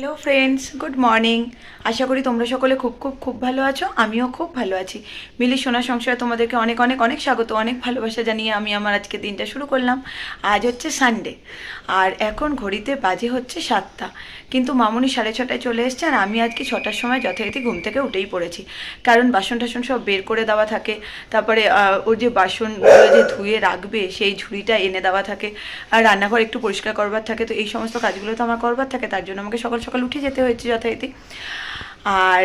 Hello friends good morning আশা করি তোমরা সকলে খুব খুব খুব ভালো আছো। আমিও খুব ভালো আছি। মিলি সোনা সংসারে তোমাদেরকে অনেক অনেক অনেক স্বাগত, অনেক ভালোবাসা জানিয়ে আমি আমার আজকে দিনটা শুরু করলাম। আজ হচ্ছে সানডে আর এখন ঘড়িতে বাজে হচ্ছে সাতটা। কিন্তু মামুনি সাড়ে ছটায় চলে এসছে আর আমি আজকে ছটার সময় যথারীতি ঘুম থেকে উঠেই পড়েছি। কারণ বাসন টাসন সব বের করে দেওয়া থাকে। তারপরে ওর যে বাসনগুলো যে ধুয়ে রাখবে, সেই ঝুড়িটা এনে দেওয়া থাকে। আর রান্নাঘর একটু পরিষ্কার করবার থাকে। তো এই সমস্ত কাজগুলো তো আমার করবার থাকে। তার জন্য আমাকে সকাল সকাল উঠে যেতে হয়েছে যথারীতি। আর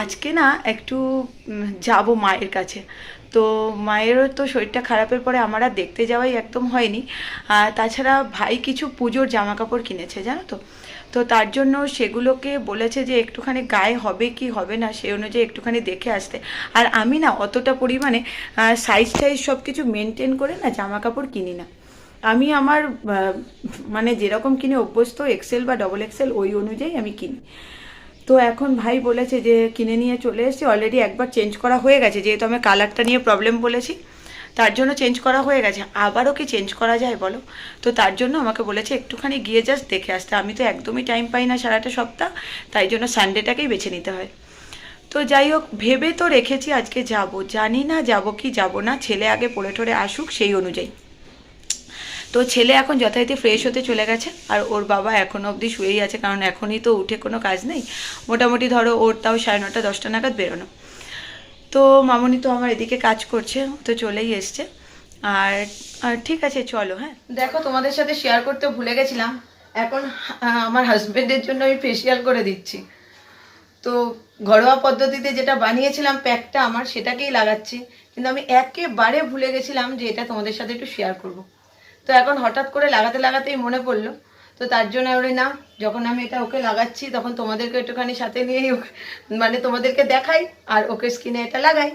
আজকে না একটু যাব মায়ের কাছে। তো মায়েরও তো শরীরটা খারাপের পরে আমার আর দেখতে যাওয়াই একদম হয়নি। আর তাছাড়া ভাই কিছু পুজোর জামা কাপড় কিনেছে, জানো তো? তো তার জন্য সেগুলোকে বলেছে যে একটুখানি গায়ে হবে কি হবে না সেই অনুযায়ী একটুখানি দেখে আসতে। আর আমি না অতটা পরিমাণে সাইজ টাইজ সব কিছু মেনটেন করে না জামা কাপড় কিনি না। আমি আমার মানে যেরকম কিনে অভ্যস্ত এক্সেল বা ডবল এক্সেল ওই অনুযায়ী আমি কিনি। তো এখন ভাই বলেছে যে কিনে নিয়ে চলে এসেছি অলরেডি একবার চেঞ্জ করা হয়ে গেছে, যেহেতু আমি কালারটা নিয়ে প্রবলেম বলেছি, তার জন্য চেঞ্জ করা হয়ে গেছে। আবারও কি চেঞ্জ করা যায় বলো? তো তার জন্য আমাকে বলেছে একটুখানি গিয়ে জাস্ট দেখে আসতে। আমি তো একদমই টাইম পাই না সারাটা সপ্তাহ, তাই জন্য সানডেটাকেই বেছে নিতে হয়। তো যাই হোক, ভেবে তো রেখেছি আজকে যাব। জানি না যাব কি যাব না, ছেলে আগে পড়ে ঠরে আসুক সেই অনুযায়ী। তো ছেলে এখন যথারীতি ফ্রেশ হতে চলে গেছে, আর ওর বাবা এখনও অবধি শুয়েই আছে, কারণ এখনই তো উঠে কোনো কাজ নেই। মোটামুটি ধরো ওর তাও সাড়ে নটা, দশটা নাগাদ বেরোনো। তো মামনি তো আমার এদিকে কাজ করছে তো চলেই এসছে। আর আর ঠিক আছে, চলো হ্যাঁ। দেখো, তোমাদের সাথে শেয়ার করতে ভুলে গেছিলাম। এখন আমার হাজবেন্ডের জন্য আমি ফেসিয়াল করে দিচ্ছি। তো ঘরোয়া পদ্ধতিতে যেটা বানিয়েছিলাম প্যাকটা আমার সেটাকেই লাগাচ্ছি। কিন্তু আমি একেবারে ভুলে গেছিলাম যে এটা তোমাদের সাথে একটু শেয়ার করব। তো এখন হঠাৎ করে লাগাতে লাগাতেই মনে পড়ল। তো তার জন্য ওরে না, যখন আমি এটা ওকে লাগাচ্ছি, তখন তোমাদেরকে একটুখানি সাথে নিয়েই ওকে- মানে তোমাদেরকে দেখাই আর ওকে স্কিনে এটা লাগাই।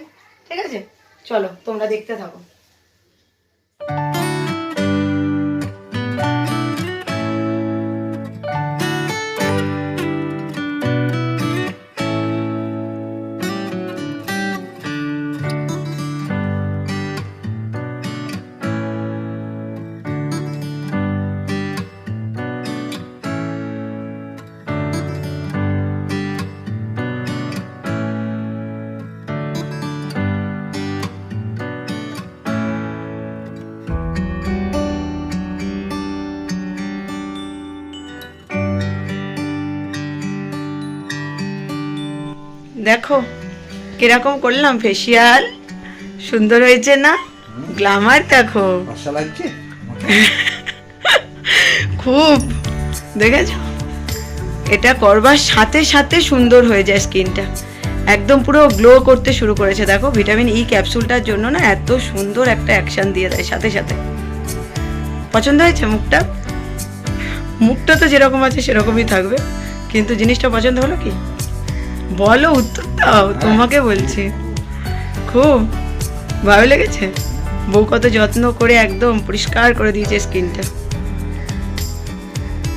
ঠিক আছে? চলো, তোমরা দেখতে থাকো। দেখো কীরকম করলাম ফেসিয়াল সুন্দর হয়েছে না? গ্লামার দেখো। খুব। দেখেছ? এটা করবার সাথে সাথে সুন্দর হয়ে যায় স্কিনটা। একদম পুরো গ্লো করতে শুরু করেছে। দেখো ভিটামিন ই ক্যাপসুলটার জন্য না এত সুন্দর একটা অ্যাকশন দিয়ে দেয় সাথে সাথে। পছন্দ হয়েছে মুখটা? মুখটা তো যেরকম আছে সেরকমই থাকবে। কিন্তু জিনিসটা পছন্দ হলো কি? বলো উত্তর দাও তোমাকে বলছি। খুব ভালো লেগেছে। বউ কত যত্ন করে একদম পরিষ্কার করে দিয়েছে স্কিনটা।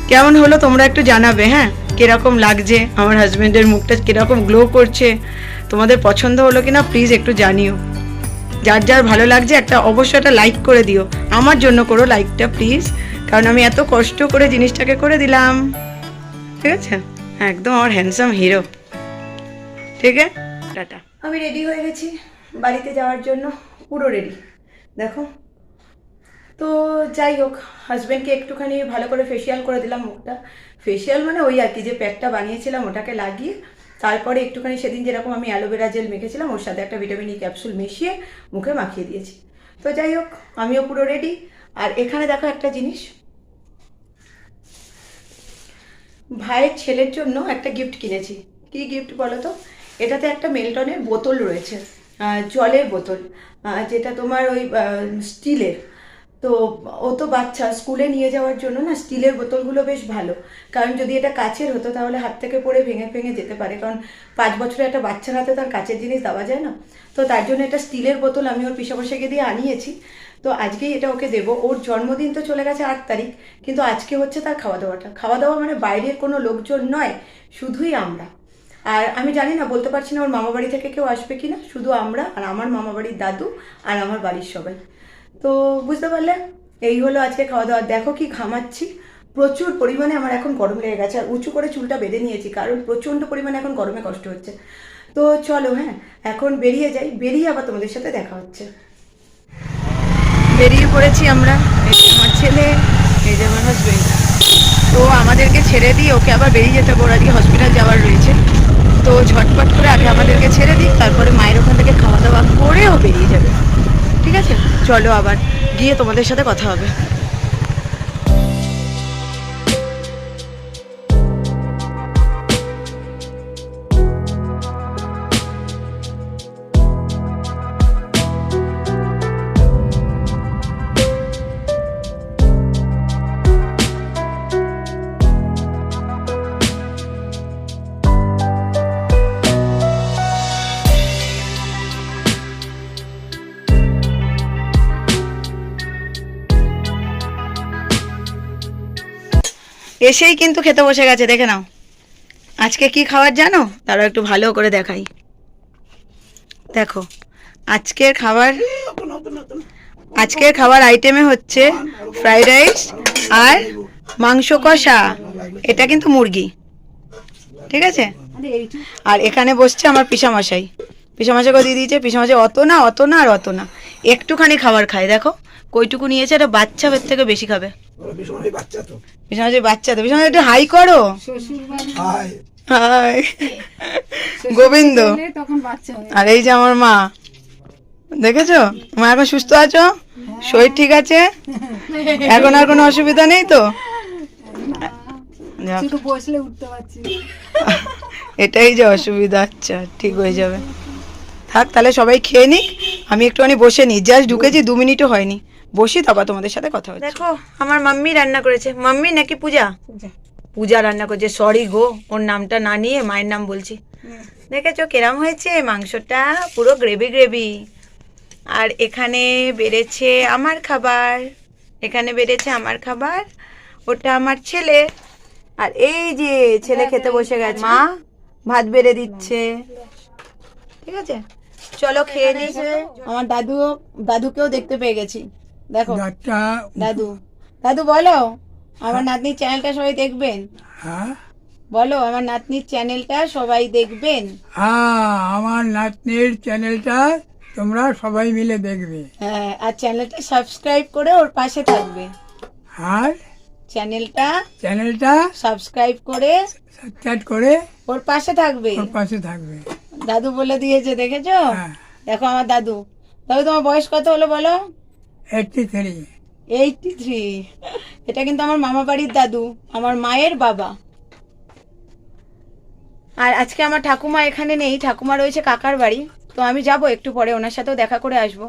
কেমন হলো তোমরা একটু জানাবে হ্যাঁ? কীরকম লাগছে? আমার হাজবেন্ডের মুখটা কীরকম গ্লো করছে? তোমাদের পছন্দ হলো কিনা প্লিজ একটু জানিও। যার যার ভালো লাগছে একটা অবশ্যই একটা লাইক করে দিও। আমার জন্য করো লাইকটা প্লিজ কারণ আমি এত কষ্ট করে জিনিসটাকে করে দিলাম। ঠিক আছে? হ্যাঁ, একদম আমার হ্যান্ডসাম হিরো ঠিক আছে? টাটা। আমি রেডি হয়ে গেছি বাড়িতে যাওয়ার জন্য পুরো রেডি দেখো। তো যাই হোক হাজব্যান্ডকে একটুখানি ভালো করে ফেসিয়াল করে দিলাম মুখটা। ফেসিয়াল মানে ওই আর কি যে প্যাকটা বানিয়েছিলাম ওটাকে লাগিয়ে তারপরে একটুখানি সেদিন যেরকম আমি অ্যালোভেরা জেল মেখেছিলাম ওর সাথে একটা ভিটামিন ই ক্যাপসুল মিশিয়ে মুখে মাখিয়ে দিয়েছি। তো যাই হোক আমিও পুরো রেডি আর এখানে দেখো একটা জিনিস। ভাইয়ের ছেলের জন্য একটা গিফট কিনেছি। কি গিফট বলো তো? এটাতে একটা মেলটনের বোতল রয়েছে জলের বোতল যেটা তোমার ওই স্টিলের। তো ও তো বাচ্চা, স্কুলে নিয়ে যাওয়ার জন্য না স্টিলের বোতলগুলো বেশ ভালো। কারণ যদি এটা কাচের হতো তাহলে হাত থেকে পড়ে ভেঙে ভেঙে যেতে পারে। কারণ পাঁচ বছরে একটা বাচ্চার হাতে তার কাচের জিনিস দেওয়া যায় না। তো তার জন্য এটা স্টিলের বোতল আমি ওর পিসাবসাকে দিয়ে আনিয়েছি। তো আজকেই এটা ওকে দেবো। ওর জন্মদিন তো চলে গেছে আট তারিখ, কিন্তু আজকে হচ্ছে তার খাওয়া দাওয়াটা। খাওয়া দাওয়া মানে বাইরের কোনো লোকজন নয়, শুধুই আমরা। আর আমি জানি না, বলতে পারছি না ওর মামা বাড়ি থেকে কেউ আসবে কি না শুধু আমরা আর আমার মামা বাড়ির দাদু আর আমার বাড়ির সবাই। তো বুঝতে পারলে? এই হলো আজকে খাওয়া দাওয়া দেখো কি ঘামাচ্ছি। প্রচুর পরিমাণে আমার এখন গরম লেগে গেছে, আর উঁচু করে চুলটা বেঁধে নিয়েছি, কারণ প্রচণ্ড পরিমাণে এখন গরমে কষ্ট হচ্ছে। তো চলো হ্যাঁ এখন বেরিয়ে যাই, বেরিয়ে আবার তোমাদের সাথে দেখা হচ্ছে। বেরিয়ে পড়েছি আমরা আমার ছেলে, এই যে আমার হাজবেন্ড তো আমাদেরকে ছেড়ে দিয়ে ওকে আবার বেরিয়ে যেতে হবে, ওর আজকে হসপিটাল যাওয়ার রয়েছে। তো ঝটপট করে আগে আমাদেরকে ছেড়ে দিই তারপরে মায়ের ওখান থেকে খাওয়া দাওয়া করেও বেরিয়ে যাবে। ঠিক আছে? চলো আবার গিয়ে তোমাদের সাথে কথা হবে। এসেই কিন্তু খেতে বসে গেছে, দেখে নাও। আজকে কি খাবার জানো? তারা একটু ভালো করে দেখাই। দেখো, আজকের খাবার আজকের খাবার আইটেমে হচ্ছে ফ্রাইড রাইস আর মাংস কষা। এটা কিন্তু মুরগি। ঠিক আছে? আর এখানে বসছে আমার পিসামশাই। পিসামশাইকে দিয়ে দিয়েছে পিসামশাই অত না অত না আর অত না। একটুখানি খাবার খায়, দেখো। কইটুকু নিয়েছে, এটা বাচ্চা থেকে বেশি খাবে। বাচ্চা তো। পিসামশাই বাচ্চা তো। পিসামশাই একটু হাই করো। হাই। হাই। গোবিন্দ। তখন বাচ্চা আর এই যে আমার মা। দেখেছ? মা এখন সুস্থ আছো? শরীর ঠিক আছে? এখন আর কোনো অসুবিধা নেই তো। এটাই যে অসুবিধা আচ্ছা ঠিক হয়ে যাবে। থাক তাহলে সবাই খেয়ে নিক। আমি একটুখানি বসে নিই। জাস্ট ঢুকেছি দু মিনিটও হয়নি। বসি তারপর তোমাদের সাথে কথা হচ্ছে। দেখো আমার মাম্মি রান্না করেছে। মাম্মি নাকি পূজা? পূজা রান্না করছে। সরি গো ওর নামটা না নিয়ে মায়ের নাম বলছি। দেখেছ কেরাম হয়েছে? মাংসটা পুরো গ্রেভি গ্রেভি আর এখানে বেড়েছে আমার খাবার। এখানে বেড়েছে আমার খাবার। ওটা আমার ছেলে। আর এই যে ছেলে খেতে বসে গেছে মা ভাত বেড়ে দিচ্ছে। ঠিক আছে? চলো খেয়ে নিয়েছে আমার দাদু দাদুকেও দেখতে পেয়ে গেছি। দেখো দাদু দাদু বলো আমার নাতনির চ্যানেলটা সবাই দেখবেন? হ্যাঁ। বলো আমার নাতনির চ্যানেলটা সবাই দেখবেন? হ্যাঁ আমার নাতনির চ্যানেলটা তোমরা সবাই মিলে দেখবে। হ্যাঁ আর চ্যানেলটা সাবস্ক্রাইব করে ওর পাশে থাকবে। আর? চ্যানেলটা চ্যানেলটা সাবস্ক্রাইব করে সাবস্ক্রাইব করে ওর পাশে থাকবে। ওর পাশে থাকবে। দাদু বলে দিয়েছে দেখেছ? হ্যাঁ। দেখো আমার দাদু। দাদু তোমার বয়স কত হলো বলো? এইটটি এইটটি থ্রি এটা কিন্তু আমার মামা বাড়ির দাদু, আমার মায়ের বাবা। আর আজকে আমার ঠাকুমা এখানে নেই, ঠাকুমা রয়েছে কাকার বাড়ি, তো আমি যাব একটু পরে, ওনার সাথেও দেখা করে আসব।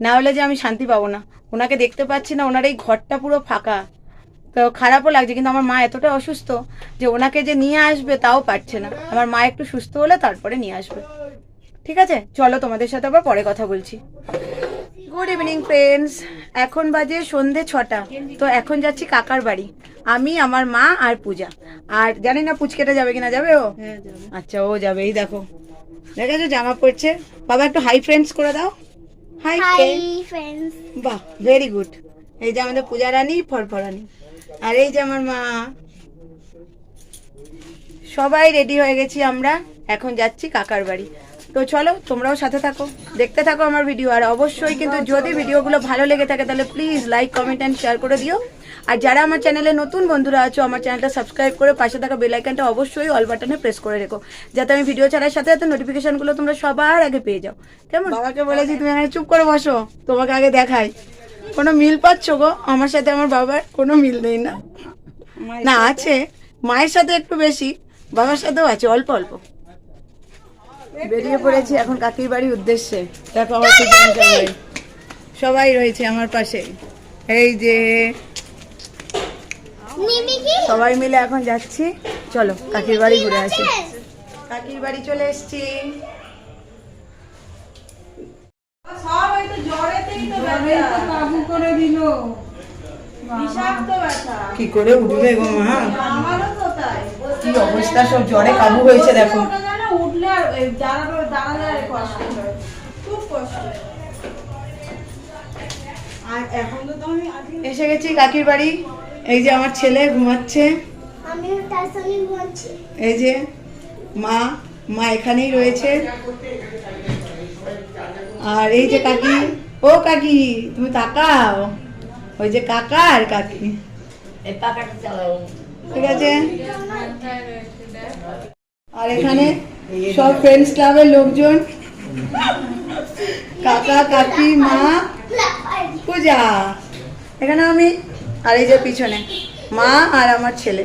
না হলে যে আমি শান্তি পাবো না। ওনাকে দেখতে পাচ্ছি না, ওনার এই ঘরটা পুরো ফাঁকা। তো খারাপও লাগছে, কিন্তু আমার মা এতটা অসুস্থ যে ওনাকে যে নিয়ে আসবে তাও পারছে না। আমার মা একটু সুস্থ হলে তারপরে নিয়ে আসবে। ঠিক আছে? চলো তোমাদের সাথে আবার পরে কথা বলছি। গুড ইভিনিং ফ্রেন্ডস এখন বাজে সন্ধে ছটা। তো এখন যাচ্ছি কাকার বাড়ি। আমি আমার মা আর পূজা। আর জানি না পুচকেটা যাবে কিনা যাবে ও? আচ্ছা ও যাবে। এই দেখো। দেখেছ জামা পড়ছে। বাবা একটু হাই ফ্রেন্ডস করে দাও। হাই ফ্রেন্ডস বাহ ভেরি গুড এই যে আমাদের পূজা রানী ফরফরানি আর এই যে আমার মা। সবাই রেডি হয়ে গেছি আমরা। এখন যাচ্ছি কাকার বাড়ি। তো চলো তোমরাও সাথে থাকো দেখতে থাকো আমার ভিডিও আর অবশ্যই কিন্তু যদি ভিডিওগুলো ভালো লেগে থাকে তাহলে please like comment and share করে দিও। আর যারা আমার চ্যানেলে নতুন বন্ধুরা আছো আমার চ্যানেলটা সাবস্ক্রাইব করে পাশে থাকা বেল আইকনটা অবশ্যই অল বাটনে প্রেস করে রেখো যাতে আমি ভিডিও ছাড়ার সাথে সাথে নোটিফিকেশনগুলো তোমরা সবার আগে পেয়ে যাও। কেমন? বাবাকে বলেছি তুমি এখানে চুপ করে বসো তোমাকে আগে দেখাই। কোনো মিল পাচ্ছ গো? আমার সাথে আমার বাবার কোনো মিল নেই না? না আছে মায়ের সাথে একটু বেশি বাবার সাথেও আছে অল্প অল্প। বেরিয়ে পড়েছি এখন কাকির বাড়ির উদ্দেশ্যে। দেখো আমার সবাই সবাই রয়েছে আমার পাশে। এই যে সবাই মিলে এখন যাচ্ছি। চলো কাকির বাড়ি ঘুরে আসি। কাকির বাড়ি চলে এসেছি। কি করে উঠবে গো মা? কি অবস্থা সব জ্বরে কাবু হয়েছে দেখো। এসে গেছি কাকির বাড়ি। এই যে আমার ছেলে ঘুমাচ্ছে। আমিও তার সঙ্গে ঘুমাচ্ছি। এই যে মা মা এখানেই রয়েছে। আর এই যে কাকি ও কাকি তুমি তাকাও। ওই যে কাকা আর কাকি। ঠিক আছে? আর এখানে সব ফ্রেন্ডস ক্লাবের লোকজন, কাকা, কাকি, মা, পূজা। এখানে আমি, আর এই যে পিছনে, মা আর আমার ছেলে।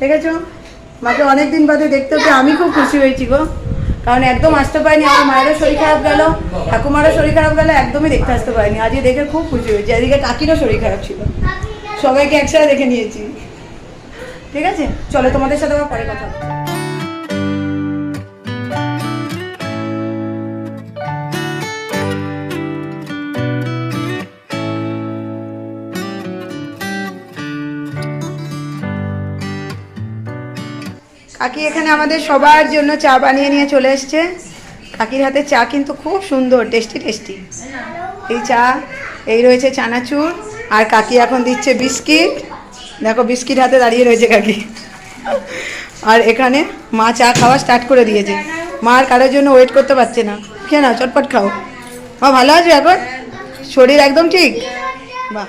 দেখেছ? মাকে অনেকদিন বাদে দেখতে পেয়ে আমি খুব খুশি হয়েছি গো। কারণ একদম আসতে পারিনি, আমার মায়েরও শরীর খারাপ গেল, ঠাকুমারও শরীর খারাপ গেল, একদমই দেখতে আসতে পারিনি। আজকে দেখে খুব খুশি হয়েছি, এদিকে কাকিরও শরীর খারাপ ছিল। সবাইকে একসাথে দেখে নিয়েছি। ঠিক আছে? চলো তোমাদের সাথে আবার পরে কথা কাকি এখানে আমাদের সবার জন্য চা বানিয়ে নিয়ে চলে এসছে। কাকির হাতে চা কিন্তু খুব সুন্দর, টেস্টি টেস্টি। এই চা, এই রয়েছে চানাচুর, আর কাকি এখন দিচ্ছে বিস্কিট। দেখো, বিস্কিট হাতে দাঁড়িয়ে রয়েছে কাকি। আর এখানে মা চা খাওয়া স্টার্ট করে দিয়েছে। মা আর কারোর জন্য ওয়েট করতে পারছে না। খেয়ে নাও, চটপট খাও। মা, ভালো আছো এখন? শরীর একদম ঠিক? বাহ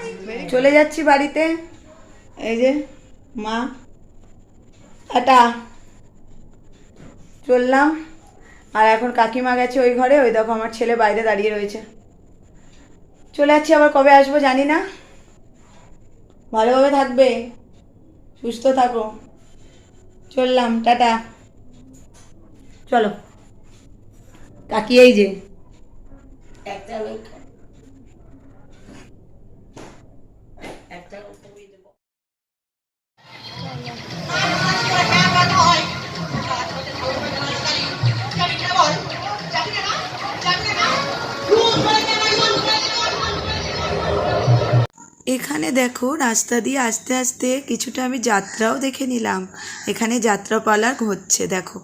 চলে যাচ্ছি বাড়িতে। এই যে মা, টাটা। চললাম। আর এখন কাকিমা গেছে ওই ঘরে, ওই দেখো আমার ছেলে বাইরে দাঁড়িয়ে রয়েছে। চলে যাচ্ছি, আবার কবে আসব জানি না। ভালোভাবে থাকবে, সুস্থ থাকো। চললাম, টাটা। চলো। কাকি এই যে। এখানে দেখো, রাস্তা দিয়ে আস্তে আস্তে কিছুটা আমি যাত্রাও দেখে নিলাম। এখানে যাত্রাপালা হচ্ছে, দেখো।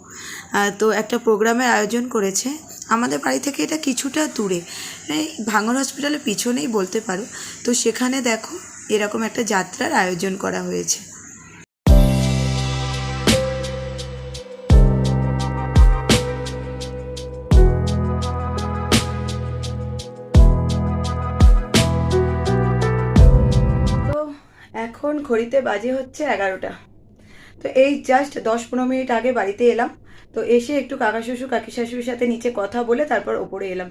তো একটা প্রোগ্রামের আয়োজন করেছে। আমাদের বাড়ি থেকে এটা কিছুটা দূরে। ভাঙর হসপিটালের পিছনেই বলতে পারো। তো সেখানে দেখো, এরকম একটা যাত্রার আয়োজন করা হয়েছে। এখন ঘড়িতে বাজে হচ্ছে এগারোটা। তো এই জাস্ট দশ পনেরো মিনিট আগে বাড়িতে এলাম। তো এসে একটু কাকা শ্বশুর, কাকি শাশুড়ির সাথে নিচে কথা বলে তারপর ওপরে এলাম।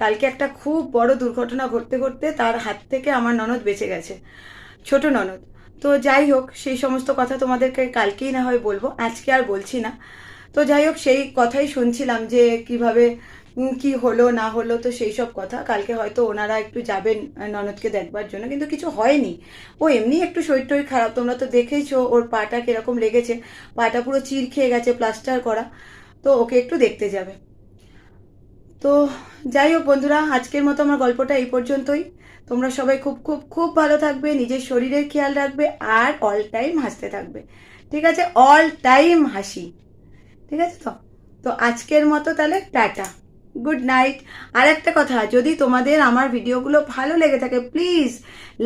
কালকে একটা খুব বড় দুর্ঘটনা ঘটতে ঘটতে তার হাত থেকে আমার ননদ বেঁচে গেছে। ছোট ননদ। তো যাই হোক, সেই সমস্ত কথা তোমাদেরকে কালকেই না হয় বলব, আজকে আর বলছি না। তো যাই হোক, সেই কথাই শুনছিলাম যে কীভাবে কি হলো, না হলো, তো সেই সব কথা। কালকে হয়তো ওনারা একটু যাবেন ননদকে দেখবার জন্য, কিন্তু কিছু হয়নি। ও এমনি একটু শরীর টরীর খারাপ, তোমরা তো দেখেইছো ওর পাটা কীরকম লেগেছে। পাটা পুরো চির খেয়ে গেছে, প্লাস্টার করা। তো ওকে একটু দেখতে যাবে। তো যাই হোক বন্ধুরা, আজকের মতো আমার গল্পটা এই পর্যন্তই। তোমরা সবাই খুব খুব খুব ভালো থাকবে, নিজের শরীরের খেয়াল রাখবে আর অল টাইম হাসতে থাকবে। ঠিক আছে? অল টাইম হাসি। ঠিক আছে তো? তো আজকের মতো তাহলে টাটা। Good night. আর একটা কথা, যদি তোমাদের আমার ভিডিওগুলো ভালো লেগে থাকে, please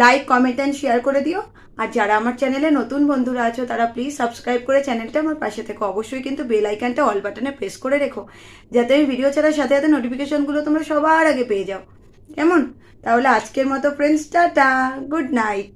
like, comment and share করে দিও। আর যারা আমার চ্যানেলে নতুন বন্ধুরা আছো, তারা প্লিজ সাবস্ক্রাইব করে চ্যানেলটা আমার পাশে থেকো। অবশ্যই কিন্তু বেল আইকনটা অল বাটনে প্রেস করে রেখো, যাতে আমি ভিডিও ছাড়ার সাথে সাথে নোটিফিকেশনগুলো তোমরা সবার আগে পেয়ে যাও। কেমন? তাহলে আজকের মতো ফ্রেন্ডস টাটা, গুড নাইট।